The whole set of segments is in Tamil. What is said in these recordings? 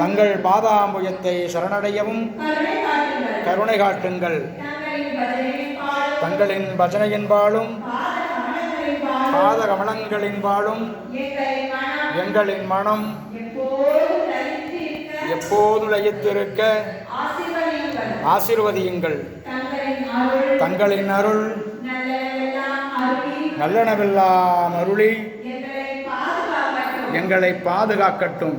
தங்கள் பாதாம்புயத்தை சரணடையவும் கருணை காட்டுங்கள். தங்களின் பஜனையின்பாலும் பாத கமலங்களின்பாலும் எங்களின் மனம் எப்போது லயித்திருக்க ஆசிர்வதியுங்கள். தங்களின் அருள் நல்லனவெல்லாம் அருளி எங்களை பாதுகாக்கட்டும்.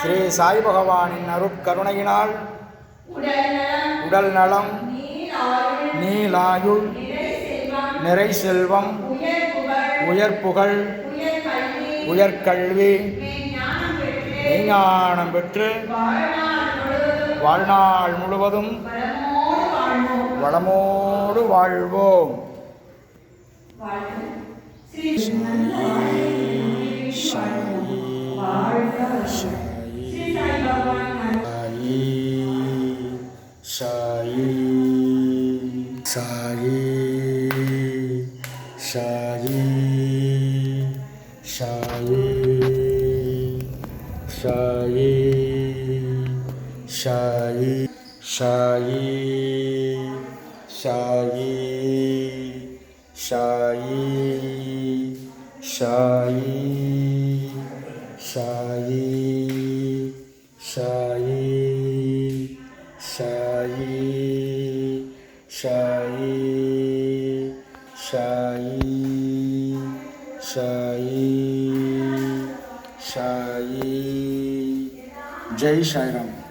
ஸ்ரீ சாய் பகவானின் அருட்கருணையினால் உடல் நலம் நீலாயுள் நிறை செல்வம் உயர்புகழ் உயர்கல்வி மெய்ஞானம் பெற்று வாழ்நாள் முழுவதும் வளமோடு வாழ்வோம். வாழ்க Saye, Saye, Saye, Saye, Saye, Saye, Saye, Saye, Saye, Saye, Saye. Shai, Shai, Shai, Shai. Jai Shairam.